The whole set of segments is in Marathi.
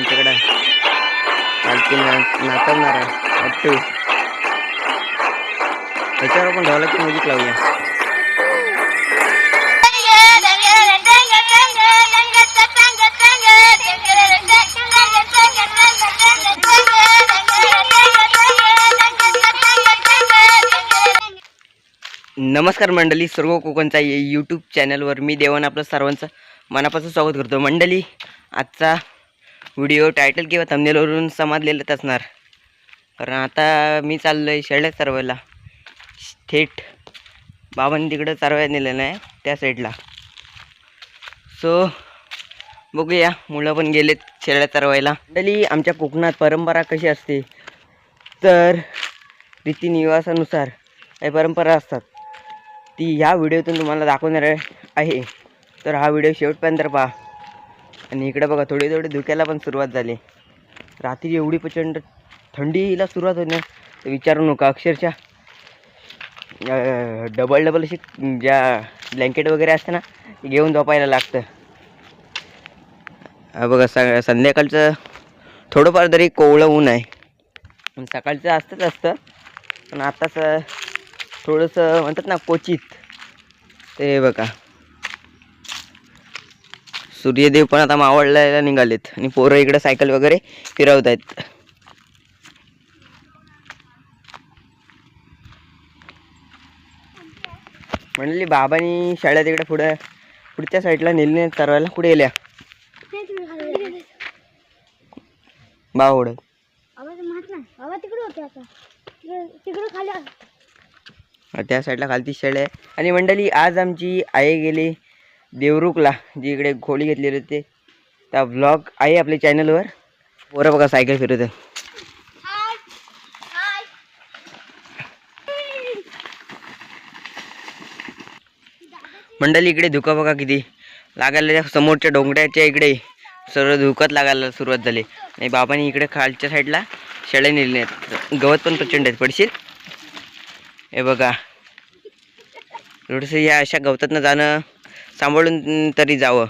आमच्याकडं. पालखी ना- आहे. अट्टू. त्याच्यावर आपण ढोलाची म्युझिक लावूया. नमस्कार मंडळी सर्व कोकणचा यूट्यूब चॅनलवर मी देवान आपलं सर्वांचं मनापासून स्वागत करतो. मंडळी आजचा व्हिडिओ टायटल किंवा थंबनेलवरून समजलेलंच असणार. कारण आता मी चाललो आहे शेळ्या चरवायला. थेट बाबांनी तिकडं चरवायला नेलेलं आहे त्या साईडला सो बघूया मुलं पण गेलेत शेळ्या चरवायला. मंडळी आमच्या कोकणात परंपरा कशी असते तर रीतिनिवासानुसार काही परंपरा असतात. ती ह्या व्हिडिओतून तुम्हाला दाखवणार आहे. तर हा व्हिडिओ शेवटपर्यंत पहा. आणि इकडे बघा थोडी थोडी धुक्याला पण सुरुवात झाली. रात्री एवढी प्रचंड थंडीला सुरुवात होईल ना तर विचारू नका. अक्षरशः डबल डबल अशी ज्या ब्लँकेट वगैरे असतं ना घेऊन झोपायला लागतं. बघा स संध्याकाळचं थोडंफार तरी कोवळं ऊन आहे. सकाळचं असतंच असतं. पण आत्ताच थोडंसं म्हणतात ना क्वचित. ते बघा. सूर्यदेव पण आता मावळायला निघालेत आणि पोरं इकडे सायकल वगैरे फिरवत आहेत म्हणली बाबांनी शाळेत इकडे पुढे पुढच्या साईडला नेली चरवायला कुठे गेल्या. बाबा त्या साईडला खालती शेळ आहे. आणि मंडळी आज आमची आई गेली. देवरुखला जी इकडे खोली घेतलेली होती त्या व्लॉग आहे आपल्या चॅनलवर बरं बघा सायकल फिरत आहे. मंडळी इकडे धुका बघा किती. लागायला समोरच्या डोंगऱ्याच्या इकडे सर्व धुकत लागायला सुरुवात झाली. आणि बाबांनी इकडे खालच्या साईडला शेळ्या नेलेल्या आहेत. गवत पण प्रचंड आहेत. पडशील? हे बघा. थोडंसं या अशा गवतातनं जाणं सांभाळून तरी जावं.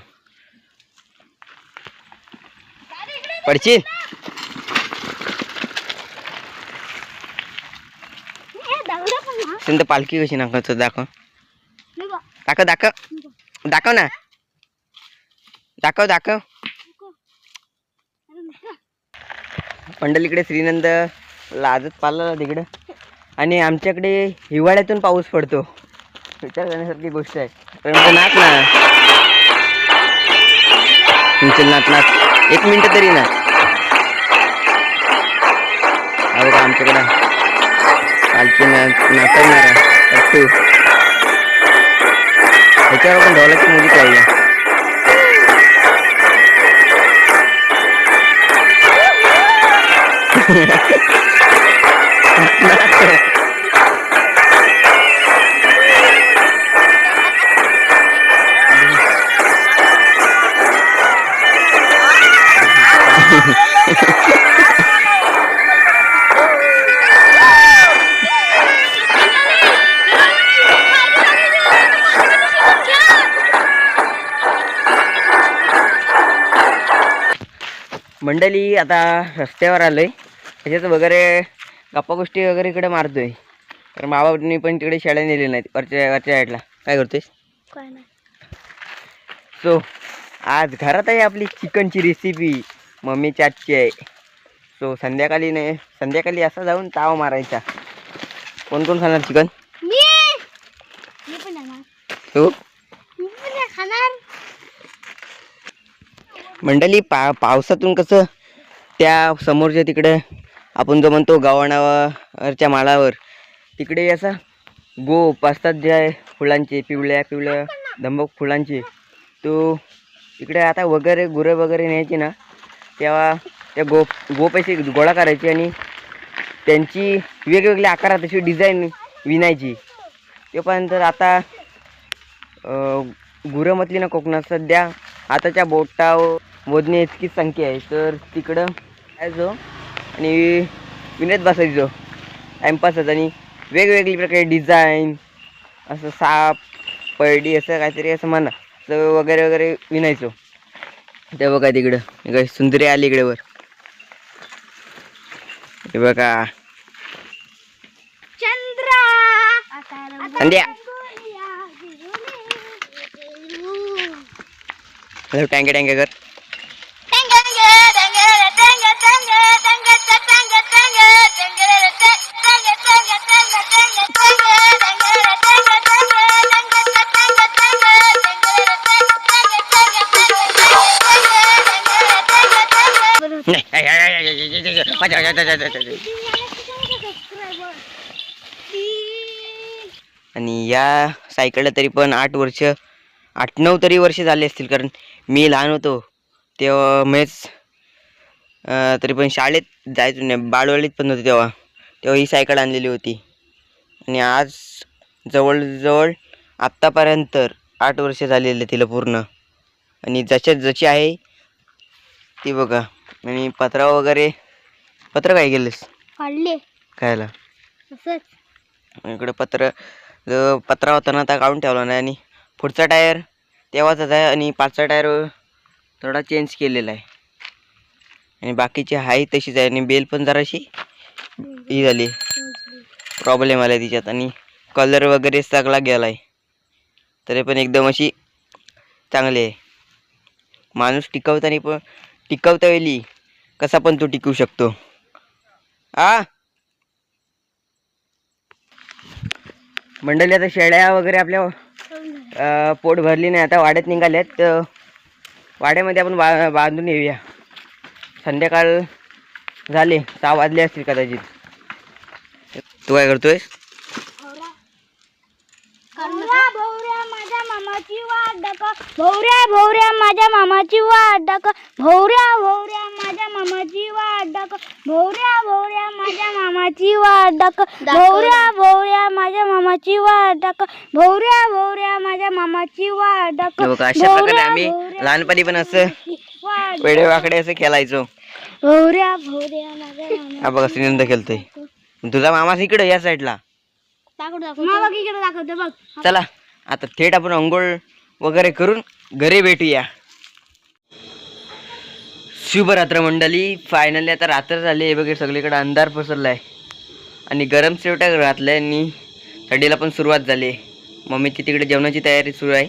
पडशील? सिंध पालखी कशी नाकाचं दाखव. दाखव दाखव. दाखव ना. दाखव दाखव. पंडलीकडे श्रीनंद लाजत पाला तिकडं. आणि आमच्याकडे हिवाळ्यातून पाऊस पडतो. विचार करण्यासारखी गोष्ट आहे. तर म्हणजे नाच ना. तुमचे नाच नाच. एक मिनिट तरी नाच अरे का आमच्याकडं पालखी नाच नाचवणार अट्टू ह्याच्यावर आपण ढोलाची मुली लावूया मंडळी आता रस्त्यावर आलोय. त्याच्यात वगैरे गप्पा गोष्टी वगैरे इकडे मारतोय. तर बाबांनी पण तिकडे शाळा नेले नाहीत वरच्या वरच्या साईडला काय करतोय काय नाही. सो आज घरात आहे आपली चिकनची रेसिपी मम्मीची आजची आहे. सो संध्याकाळी नाही संध्याकाळी असा जाऊन ताव मारायचा. कोण कोण खाणार चिकन? मी! मी पण येणार तू? मी पण नाही खाणार. मंडळी पा पावसातून कसं त्या समोरच्या तिकडे आपण जो म्हणतो गव्हाणावरच्या माळावर तिकडे असा गोप असतात जे आहे फुलांचे पिवळ्या पिवळ्या धंबक फुलांचे. तो इकडे आता वगैरे गुरं वगैरे न्यायची ना तेव्हा त्या गोप गोप अशी गोळा करायची आणि त्यांची वेगवेगळ्या आकारात अशी डिझाईन विणायची. ते पण तर आता गुरं म्हटली ना कोकणात सध्या हाताच्या बोटावर मोजणे इतकीच संख्या आहे. तर तिकडं जायचो आणि विनत बसायचो टाईमपासच आणि वेगवेगळी प्रकारे डिझाईन असं साप पैडी असं काहीतरी असं म्हणा. तर वगैरे वगैरे विणायचो ते बघा तिकडं. हे काय सुंदरी आली इकडे वर. हे बघा. चंद्रा! संध्या. हॅलो टँके टँके कर. आणि या सायकलला तरी पण आठ वर्ष आठ नऊ तरी वर्ष झाले असतील कारण मी लहान होतो तेव्हा मेच तरी पण शाळेत जायचो नाही बालवाडीत पण होते तेव्हा. तेव्हा ही सायकल आणलेली होती. आणि आज जवळजवळ आत्तापर्यंत आठ वर्ष झालेले तिला पूर्ण. आणि जशा जशी आहे ती बघा. आणि पत्रा वगैरे पत्र काय केलंस? काढले. खायला असंच. इकडे पत्र जो पत्रा होता ना काढून ठेवला नाही आणि पुढचा टायर तेव्हाच आहे आणि पाचचा टायर थोडा चेंज केलेला आहे. आणि बाकीची आहे तशीच आहे आणि बेल पण जराशी ही झाली प्रॉब्लेम आला तिच्यात आणि कलर वगैरे सगळा गेला आहे तरी पण एकदम अशी चांगली आहे. माणूस टिकवताना पण टिकवता वेळी कसा पण तो टिकवू शकतो. आ मंडळी आता शेळ्या वगैरे आपल्या पोट भरली नाही. आता वाड्यात निघाल्यात. वाड्यामध्ये आपण बा बांधून येऊया. संध्याकाळ झाले. सहा वाजले असतील कदाचित. तू काय करतोय भौऱ्या भौऱ्या माझ्या मामाची वाट दाखव. भौऱ्या भौऱ्या माझ्या मामाची वाट दाखव. भौऱ्या भौऱ्या माझ्या मामाची वाट दाखव. भौऱ्या भौऱ्या माझ्या मामाची वाट दाखव. भौऱ्या भौऱ्या माझ्या मामाची वाट दाखव. भौऱ्या भौऱ्या माझ्या मामाची वाट दाखव. अशा प्रकारे आम्ही लहानपणी पण असं वेडे वाकडे असं खेळायचो. भौऱ्या भौऱ्या माझ्या मामा बघा श्रीनंद खेळतोय. तुझा मामाच इकडे या साईडला चला आता थेट आपण अंघोळ वगैरे करून घरी भेटूया. शुभरात्र मंडळी. फायनली आता रात्र झाली आहे. वगैरे सगळीकडे अंधार पसरला आहे आणि गरम शेवट्या घातल्या आणि थंडीला पण सुरुवात झाली आहे. मम्मीची तिकडे जेवणाची तयारी सुरू आहे.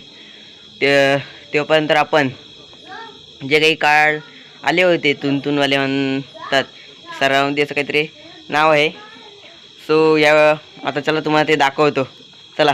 ते तेव्हापर्यंत आपण जे काही काळ आले होते तुंतुनवाले म्हणतात सरामध्ये असं काहीतरी नाव आहे. सो या आता चला तुम्हाला ते दाखवतो. चला.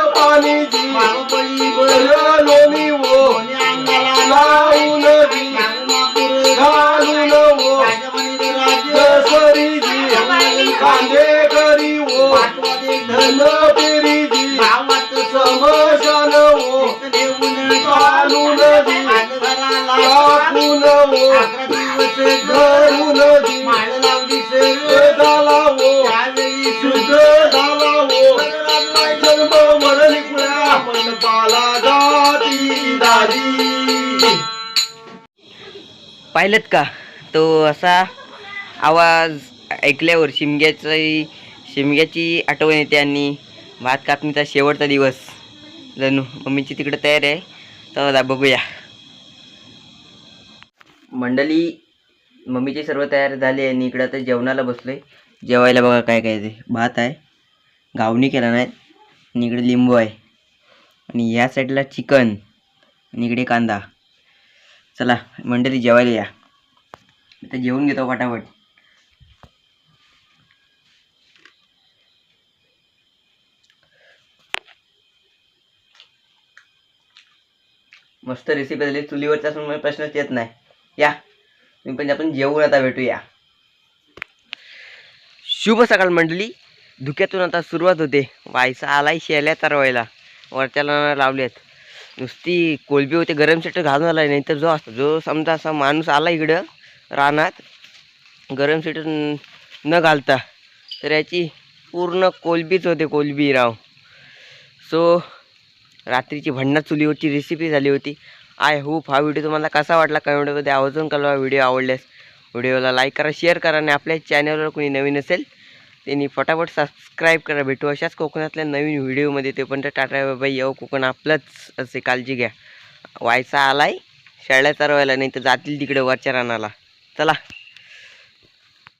पाहिलेत का? तो असा आवाज ऐकल्यावर शिमग्याची शिमग्याची आठवण येते आणि भात कापणीचा शेवटचा दिवस. जणू मम्मीची तिकडे तयार आहे. तर बघूया. मंडळी मम्मीची सर्व तयार झाली आणि इकडं आता जेवणाला बसलोय. जेवायला बघा काय काय ते. भात आहे गावणी केला नाही आणि इकडे लिंबू आहे. आणि या साईडला चिकन आणि इकडे कांदा. चला मंडळी जेवायला या. आता जेवून घेतो फटाफट मस्त रेसिपी झाली. चुलीवरचा असून मला प्रश्नच येत नाही. या. तुम्ही पण आपण जेवून आता भेटूया. शुभ सकाळ मंडळी. धुक्यातून आता सुरुवात होते. व्हायचा आलाय शेल्या तरवायला. वरच्याला लावल्यात. नुसती कोलबी होते गरम स्वेटर घालून आला नाही तर जो असतो जो समजा असा माणूस आला इकडं रानात गरम स्वेटर न घालता तर याची पूर्ण कोलबीच होते कोलबी राव. सो रात्रीची भन्नाट चुलीवरची रेसिपी झाली होती. आय होप हा व्हिडिओ तुम्हाला कसा वाटला कमेंटमध्ये आवर्जून कळवा व्हिडिओ आवडल्यास. व्हिडिओला लाईक करा शेअर करा आणि आपल्या चॅनलवर कोणी नवीन असेल त्यांनी फटाफट सबस्क्राईब करा. भेटू अशाच कोकणातल्या नवीन व्हिडिओमध्ये. ते पण टाटा बाबाई येऊ कोकण आपलंच असे काळजी घ्या. व्हायचा आलाय शाळ्या चालवायला नाही तर जातील तिकडे वरच्या रानाला. चला.